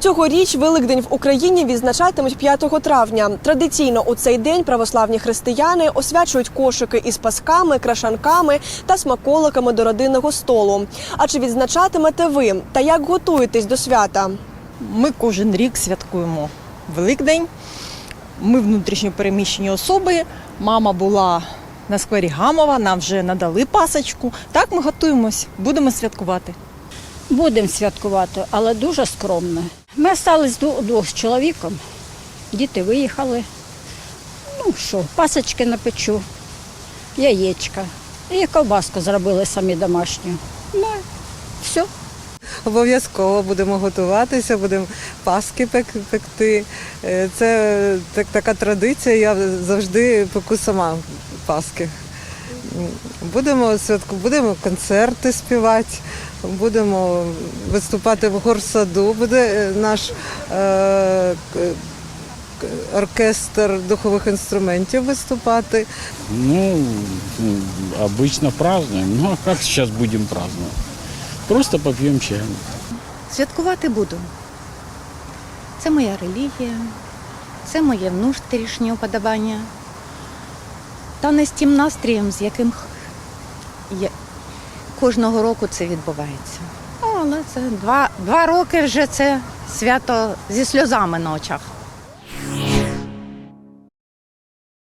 Цьогоріч Великдень в Україні відзначатимуть 5 травня. Традиційно у цей день православні християни освячують кошики із пасками, крашанками та смаколиками до родинного столу. А чи відзначатимете ви та як готуєтесь до свята? Ми кожен рік святкуємо Великдень. Ми внутрішньо переміщені особи. Мама була на сквері Гамова, нам вже надали пасочку. Так ми готуємось, будемо святкувати. Будемо святкувати, але дуже скромно. Ми залишились двох з чоловіком. Діти виїхали. Ну що, пасочки напечу, яєчка. І ковбаску зробили самі домашню. Ну, все. Обов'язково будемо готуватися, будемо паски пекти. Е, Це так, така традиція, я завжди пеку сама паски. Будемо святку, будемо концерти співати, будемо виступати в горсаду. Буде е, наш е, оркестр духових інструментів виступати. Ну, обычно празднуем. Ну, а как сейчас будем праздновать? Просто попьем чай. Святкувати буду. Це моя релігія, це моє внутрішнє уподобання. Та не з тим настроєм, з яким кожного року це відбувається. Але це два, два роки вже це свято зі сльозами на очах.